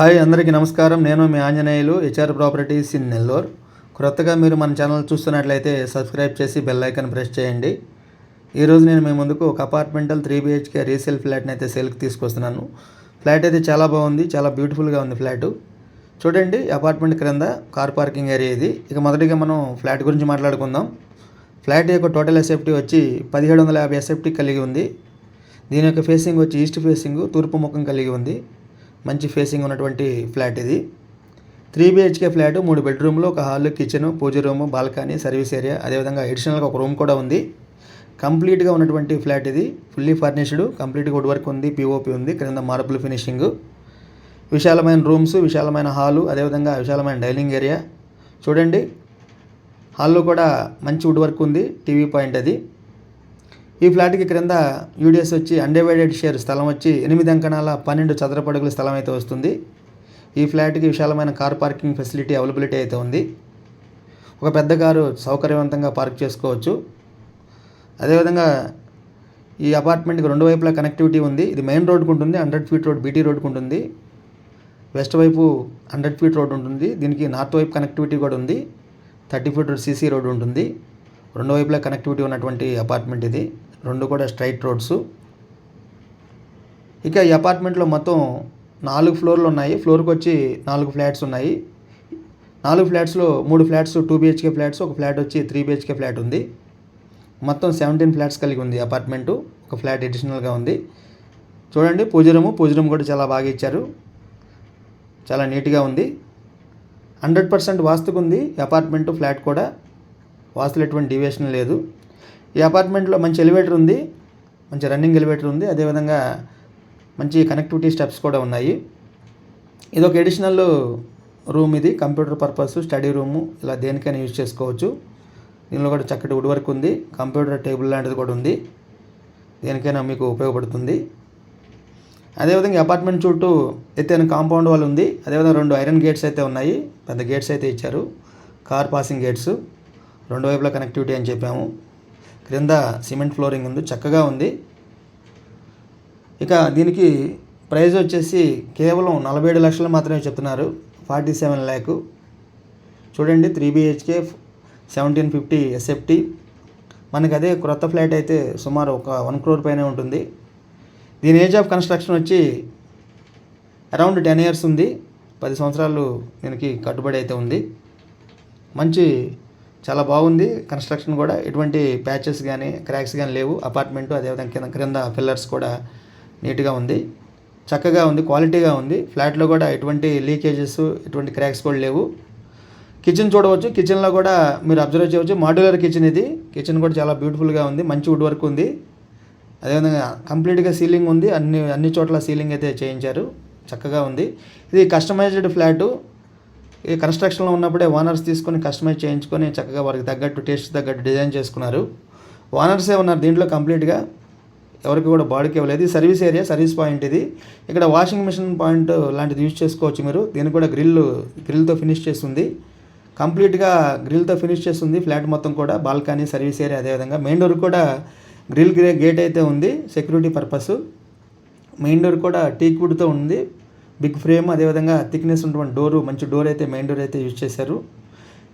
Hi అందరికీ నమస్కారం. నేను మీ Anjaneyulu HR properties in Nellore క్రొత్తగా మీరు మన ఛానల్ చూస్తున్నట్లయితే సబ్స్క్రైబ్ చేసి బెల్ ఐకాన్ ప్రెస్ చేయండి. ఈరోజు నేను మీ ముందుకు ఒక అపార్ట్మెంటల్ త్రీ బిహెచ్కే రీసేల్ ఫ్లాట్ని అయితే సేల్కి తీసుకొస్తున్నాను. ఫ్లాట్ అయితే చాలా బాగుంది చాలా బ్యూటిఫుల్గా ఉంది ఫ్లాటు చూడండి అపార్ట్మెంట్ క్రింద కార్ పార్కింగ్ ఏరియా ఇది. ఇక మొదటిగా మనం ఫ్లాట్ గురించి మాట్లాడుకుందాం. ఫ్లాట్ యొక్క టోటల్ ఎస్ఎఫ్టీ వచ్చి పదిహేడు వందల యాభై ఎస్ఎఫ్టీ కలిగి ఉంది. దీని యొక్క ఫేసింగ్ వచ్చి ఈస్ట్ ఫేసింగ్ తూర్పు ముఖం కలిగి ఉంది. మంచి ఫేసింగ్ ఉన్నటువంటి ఫ్లాట్ ఇది. త్రీ బిహెచ్కే ఫ్లాట్ మూడు బెడ్రూమ్లు ఒక hall kitchen puja room balcony service area అదేవిధంగా అడిషనల్గా ఒక రూమ్ కూడా ఉంది. కంప్లీట్గా ఉన్నటువంటి ఫ్లాట్ ఇది. ఫుల్లీ ఫర్నిష్డ్ కంప్లీట్గా వుడ్ వర్క్ ఉంది పిఓపి ఉంది క్రింద మార్బుల్ ఫినిషింగ్ విశాలమైన రూమ్స్ విశాలమైన హాలు అదేవిధంగా విశాలమైన డైనింగ్ ఏరియా చూడండి హాల్లో కూడా మంచి వుడ్ వర్క్ ఉంది టీవీ పాయింట్ అది. ఈ ఫ్లాట్కి క్రింద యూడిఎస్ వచ్చి అన్డివైడెడ్ షేర్ స్థలం వచ్చి ఎనిమిది అంకణాల పన్నెండు చదరపడుగుల స్థలం అయితే వస్తుంది. ఈ ఫ్లాట్కి విశాలమైన కార్ పార్కింగ్ ఫెసిలిటీ అవైలబిలిటీ అయితే ఉంది. ఒక పెద్ద కారు సౌకర్యవంతంగా పార్క్ చేసుకోవచ్చు. అదేవిధంగా ఈ అపార్ట్మెంట్కి రెండు వైపులా కనెక్టివిటీ ఉంది. ఇది మెయిన్ రోడ్కు ఉంటుంది హండ్రెడ్ ఫీట్ రోడ్ బీటీ రోడ్కు ఉంటుంది. వెస్ట్ వైపు హండ్రెడ్ ఫీట్ రోడ్ ఉంటుంది. దీనికి నార్త్ వైపు కనెక్టివిటీ కూడా ఉంది. Thirty feet road CC road ఉంటుంది. రెండు వైపులా కనెక్టివిటీ ఉన్నటువంటి అపార్ట్మెంట్ ఇది. రెండు కూడా స్ట్రైట్ రోడ్స్ ఇక ఈ అపార్ట్మెంట్లో మొత్తం నాలుగు ఫ్లోర్లు ఉన్నాయి. ఫ్లోర్కి వచ్చి నాలుగు ఫ్లాట్స్ ఉన్నాయి. నాలుగు ఫ్లాట్స్లో మూడు ఫ్లాట్స్ టూ బిహెచ్కే ఫ్లాట్స్ ఒక ఫ్లాట్ వచ్చి త్రీ బిహెచ్కే ఫ్లాట్ ఉంది. మొత్తం సెవెంటీన్ ఫ్లాట్స్ కలిగి ఉంది అపార్ట్మెంటు ఒక ఫ్లాట్ అడిషనల్గా ఉంది. చూడండి పూజ రూము. పూజ రూమ్ కూడా చాలా బాగా ఇచ్చారు. చాలా నీట్గా ఉంది. హండ్రెడ్ పర్సెంట్ వాస్తుకుంది అపార్ట్మెంటు ఫ్లాట్ కూడా. వాస్తులు ఎటువంటి డివియేషన్ లేదు. ఈ అపార్ట్మెంట్లో మంచి ఎలివేటర్ ఉంది మంచి రన్నింగ్ ఎలివేటర్ ఉంది అదేవిధంగా మంచి కనెక్టివిటీ స్టెప్స్ కూడా ఉన్నాయి. ఇది ఒక ఎడిషనల్ రూమ్ ఇది కంప్యూటర్ పర్పస్ స్టడీ రూము ఇలా దేనికైనా యూజ్ చేసుకోవచ్చు. దీనిలో కూడా చక్కటి వుడ్ వర్క్ ఉంది కంప్యూటర్ టేబుల్ లాంటిది కూడా ఉంది దేనికైనా మీకు ఉపయోగపడుతుంది. అదేవిధంగా అపార్ట్మెంట్ చుట్టూ ఎత్తైన కాంపౌండ్ వాల్ ఉంది అదేవిధంగా రెండు ఐరన్ గేట్స్ అయితే ఉన్నాయి పెద్ద గేట్స్ అయితే ఇచ్చారు కార్ పాసింగ్ గేట్స్ రెండు వైపులా కనెక్టివిటీ అని చెప్పాము. క్రింద సిమెంట్ ఫ్లోరింగ్ ఉంది చక్కగా ఉంది. ఇక దీనికి ప్రైజ్ వచ్చేసి కేవలం నలభై ఏడు లక్షలు మాత్రమే చెప్తున్నారు ఫార్టీ సెవెన్ ల్యాక్. చూడండి three BHK seventeen fifty SFT. మనకి అదే క్రొత్త ఫ్లాట్ అయితే సుమారు ఒక వన్ క్రోర్ పైనే ఉంటుంది. దీని ఏజ్ ఆఫ్ కన్స్ట్రక్షన్ వచ్చి అరౌండ్ టెన్ ఇయర్స్ ఉంది. పది సంవత్సరాలు దీనికి కట్టుబడి అయితే ఉంది. మంచి చాలా బాగుంది. కన్స్ట్రక్షన్ కూడా. ఎటువంటి ప్యాచెస్ కానీ క్రాక్స్ కానీ లేవు. అపార్ట్మెంటు అదేవిధంగా కింద క్రింద పిల్లర్స్ కూడా నీట్గా ఉంది. చక్కగా ఉంది. క్వాలిటీగా ఉంది. ఫ్లాట్లో కూడా ఎటువంటి లీకేజెస్ ఎటువంటి క్రాక్స్ కూడా లేవు. కిచెన్ చూడవచ్చు. కిచెన్లో కూడా మీరు అబ్జర్వ్ చేయవచ్చు. మాడ్యులర్ కిచెన్ ఇది. కిచెన్ కూడా చాలా బ్యూటిఫుల్గా ఉంది. మంచి వుడ్ వర్క్ ఉంది. అదేవిధంగా కంప్లీట్గా సీలింగ్ ఉంది. అన్ని అన్ని చోట్ల సీలింగ్ అయితే చేయించారు. చక్కగా ఉంది. ఇది కస్టమైజ్డ్ ఫ్లాటు ఈ కన్స్ట్రక్షన్లో ఉన్నప్పుడే ఓనర్స్ తీసుకొని కస్టమైజ్ చేయించుకొని చక్కగా వారికి తగ్గట్టు టేస్ట్ తగ్గట్టు డిజైన్ చేసుకున్నారు. ఓనర్సే ఉన్నారు దీంట్లో కంప్లీట్గా. ఎవరికి కూడా బాడీకి ఇవ్వలేదు. ఇది సర్వీస్ ఏరియా సర్వీస్ పాయింట్ ఇది. ఇక్కడ వాషింగ్ మిషన్ పాయింట్ లాంటిది యూజ్ చేసుకోవచ్చు మీరు. దీన్ని కూడా గ్రిల్ గ్రిల్తో ఫినిష్ చేస్తుంది. కంప్లీట్గా గ్రిల్తో ఫినిష్ చేస్తుంది. ఫ్లాట్ మొత్తం కూడా బాల్కనీ సర్వీస్ ఏరియా అదేవిధంగా మెయిన్ డోర్ కూడా గ్రిల్ గ్రే గేట్ అయితే ఉంది. Security purpose. మెయిన్ డోర్ కూడా టీక్ వుడ్తో ఉంది. బిగ్ ఫ్రేమ్ అదేవిధంగా థిక్నెస్ ఉన్నటువంటి డోరు మంచి డోర్ అయితే మెయిన్ డోర్ అయితే యూజ్ చేశారు.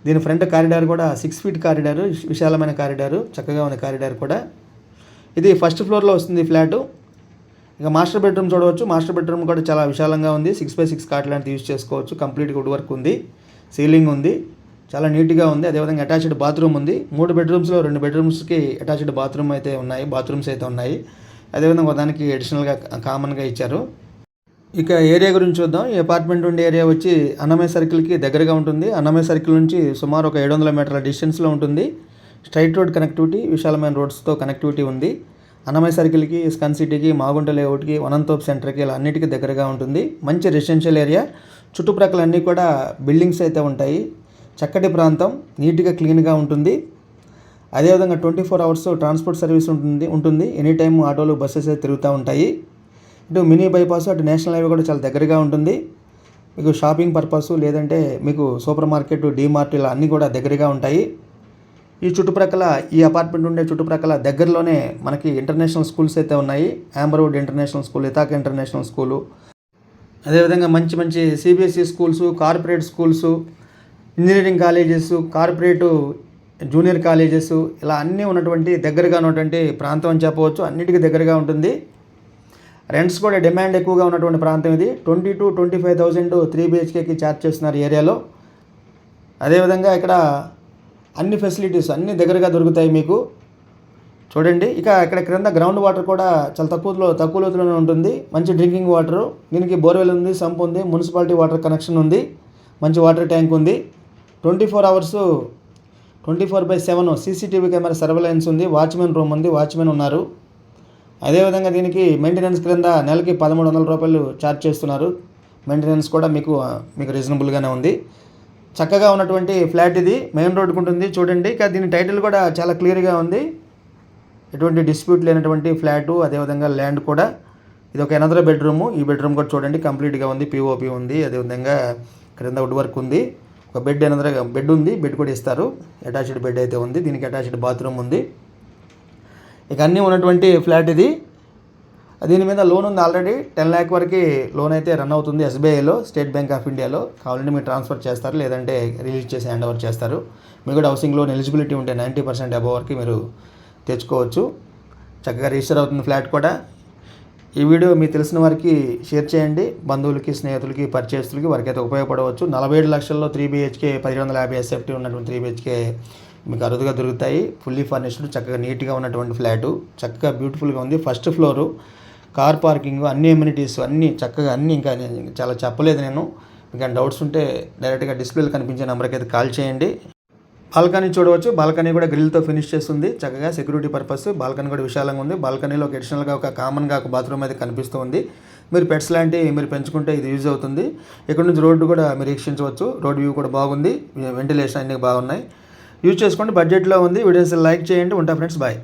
దీని ఫ్రంట్ కారిడార్ కూడా సిక్స్ ఫీట్ కారిడార్ విశాలమైన కారిడారు చక్కగా ఉన్న కారిడార్ కూడా. ఇది ఫస్ట్ ఫ్లోర్లో వస్తుంది ఫ్లాటు. ఇక మాస్టర్ బెడ్రూమ్ చూడవచ్చు. మాస్టర్ బెడ్రూమ్ కూడా చాలా విశాలంగా ఉంది. సిక్స్ బై సిక్స్ కాట్ లాంటిది యూజ్ చేసుకోవచ్చు. కంప్లీట్గా వుడ్ వర్క్ ఉంది. సీలింగ్ ఉంది. చాలా నీట్గా ఉంది. అదేవిధంగా అటాచ్డ్ బాత్రూమ్ ఉంది. మూడు బెడ్రూమ్స్లో రెండు బెడ్రూమ్స్కి అటాచ్డ్ బాత్రూమ్ అయితే ఉన్నాయి. బాత్రూమ్స్ అయితే ఉన్నాయి. అదేవిధంగా దానికి అడిషనల్గా కామన్గా ఇచ్చారు. ఇక ఏరియా గురించి చూద్దాం. ఈ అపార్ట్మెంట్ ఉండే ఏరియా వచ్చి అన్నమయ్య సర్కిల్కి దగ్గరగా ఉంటుంది. అన్నమయ్య సర్కిల్ నుంచి సుమారు ఒక ఏడు వందల మీటర్ల డిస్టెన్స్లో ఉంటుంది. స్ట్రైట్ రోడ్ కనెక్టివిటీ విశాలమైన రోడ్స్తో కనెక్టివిటీ ఉంది. అన్నమయ్య సర్కిల్కి స్కన్ సిటీకి మాగుంట లేఅవుట్కి వనంతోప్ సెంటర్కి ఇలా అన్నిటికీ దగ్గరగా ఉంటుంది. మంచి రెసిడెన్షియల్ ఏరియా. చుట్టుప్రక్కల అన్నీ కూడా బిల్డింగ్స్ అయితే ఉంటాయి. చక్కటి ప్రాంతం. నీట్గా క్లీన్గా ఉంటుంది. అదేవిధంగా twenty four hours transport service ఉంటుంది. ఉంటుంది. ఎనీ టైం ఆటోలు బస్సెస్ అయితే తిరుగుతూ ఉంటాయి. ఇటు మినీ బైపాస్ అటు నేషనల్ హైవే కూడా చాలా దగ్గరగా ఉంటుంది. మీకు షాపింగ్ పర్పస్ లేదంటే మీకు సూపర్ మార్కెట్ డీమార్ట్ ఇలా అన్నీ కూడా దగ్గరగా ఉంటాయి. ఈ చుట్టుప్రక్కల ఈ అపార్ట్మెంట్ ఉండే చుట్టుప్రక్కల దగ్గరలోనే మనకి ఇంటర్నేషనల్ స్కూల్స్ అయితే ఉన్నాయి. Amberwood international school Ithaca international school. అదేవిధంగా మంచి మంచి CBSE schools corporate schools engineering colleges corporate junior colleges ఇలా అన్నీ ఉన్నటువంటి దగ్గరగా ఉన్నటువంటి ప్రాంతం అని చెప్పవచ్చు. అన్నిటికీ దగ్గరగా ఉంటుంది. రెంట్స్ కూడా డిమాండ్ ఎక్కువగా ఉన్నటువంటి ప్రాంతం ఇది. Twenty two twenty five thousand three బిహెచ్కేకి charge చేస్తున్నారు ఏరియాలో. అదేవిధంగా ఇక్కడ అన్ని ఫెసిలిటీస్ అన్ని దగ్గరగా దొరుకుతాయి మీకు. చూడండి ఇక ఇక్కడ క్రింద గ్రౌండ్ వాటర్ కూడా చాలా తక్కువలో తక్కువ లోతులోనే ఉంటుంది. మంచి డ్రింకింగ్ వాటర్. దీనికి బోర్వెల్ ఉంది సంప్ ఉంది మున్సిపాలిటీ వాటర్ కనెక్షన్ ఉంది మంచి వాటర్ ట్యాంక్ ఉంది. Twenty four hours twenty four by seven CCTV camera surveillance ఉంది వాచ్మెన్ రూమ్ ఉంది వాచ్మెన్ ఉన్నారు. అదేవిధంగా దీనికి మెయింటెనెన్స్ క్రింద నెలకి పదమూడు వందల రూపాయలు ఛార్జ్ చేస్తున్నారు. మెయింటెనెన్స్ కూడా మీకు మీకు రీజనబుల్గానే ఉంది. చక్కగా ఉన్నటువంటి ఫ్లాట్ ఇది మెయిన్ రోడ్డుకు ఉంటుంది చూడండి. కానీ దీని టైటిల్ కూడా చాలా క్లియర్గా ఉంది. ఎటువంటి డిస్ప్యూట్ లేనటువంటి ఫ్లాటు అదేవిధంగా ల్యాండ్ కూడా. ఇది ఒక ఎనదర్ బెడ్రూమ్ ఈ బెడ్రూమ్ కూడా చూడండి కంప్లీట్గా ఉంది పిఓపి ఉంది. అదేవిధంగా క్రింద వుడ్ వర్క్ ఉంది. ఒక బెడ్ ఎనదర్ బెడ్ ఉంది బెడ్ కూడా ఇస్తారు. అటాచ్డ్ బెడ్ అయితే ఉంది దీనికి అటాచ్డ్ బాత్రూమ్ ఉంది. ఇక అన్నీ ఉన్నటువంటి ఫ్లాట్ ఇది. దీని మీద లోన్ ఉంది ఆల్రెడీ టెన్ ల్యాక్ వరకు లోన్ అయితే రన్ అవుతుంది ఎస్బీఐలో స్టేట్ బ్యాంక్ ఆఫ్ ఇండియాలో కావాలంటే మీరు ట్రాన్స్ఫర్ చేస్తారు లేదంటే రిలీజ్ చేసి హ్యాండ్ ఓవర్ చేస్తారు. మీకు కూడా హౌసింగ్ లోన్ ఎలిజిబిలిటీ ఉంటే నైంటీ పర్సెంట్ అబవ్ వరకు మీరు తెచ్చుకోవచ్చు. చక్కగా రిజిస్టర్ అవుతుంది ఫ్లాట్ కూడా. ఈ వీడియో మీకు తెలిసిన వారికి షేర్ చేయండి. బంధువులకి స్నేహితులకి పరిచయస్తులకి వారికి అయితే ఉపయోగపడవచ్చు. నలభై ఏడు లక్షల్లో త్రీ బీహెచ్కే పదిహేడు వందల యాభై ఎస్ఎఫ్టీ ఉన్నటువంటి త్రీ బీహెచ్కే మీకు అరుదుగా దొరుకుతాయి. ఫుల్లీ ఫర్నిష్డ్ చక్కగా నీట్గా ఉన్నటువంటి ఫ్లాటు. చక్కగా బ్యూటిఫుల్గా ఉంది. ఫస్ట్ ఫ్లోరు కార్ పార్కింగ్ అన్ని ఎమ్యూనిటీస్ అన్నీ చక్కగా అన్నీ ఇంకా చాలా చెప్పలేదు నేను. ఇంకా డౌట్స్ ఉంటే డైరెక్ట్గా డిస్ప్లేలో కనిపించే నెంబర్కి అయితే కాల్ చేయండి. బాల్కనీ చూడవచ్చు. బాల్కనీ కూడా గ్రిల్తో ఫినిష్ చేస్తుంది. చక్కగా సెక్యూరిటీ పర్పస్ బాల్కనీ కూడా విశాలంగా ఉంది. బాల్కనీలో ఒక అడిషనల్గా ఒక కామన్గా ఒక బాత్రూమ్ అయితే కనిపిస్తూ ఉంది. మీరు పెట్స్ లాంటివి మీరు పెంచుకుంటే ఇది యూజ్ అవుతుంది. ఇక్కడ నుంచి రోడ్డు కూడా మీరు వీక్షించవచ్చు. రోడ్ వ్యూ కూడా బాగుంది. వెంటిలేషన్ అన్నీ బాగున్నాయి. యూజ్ చేసుకోండి బడ్జెట్లో ఉంది వీడియోస్ లైక్ చేయండి ఉంటా ఫ్రెండ్స్ బాయ్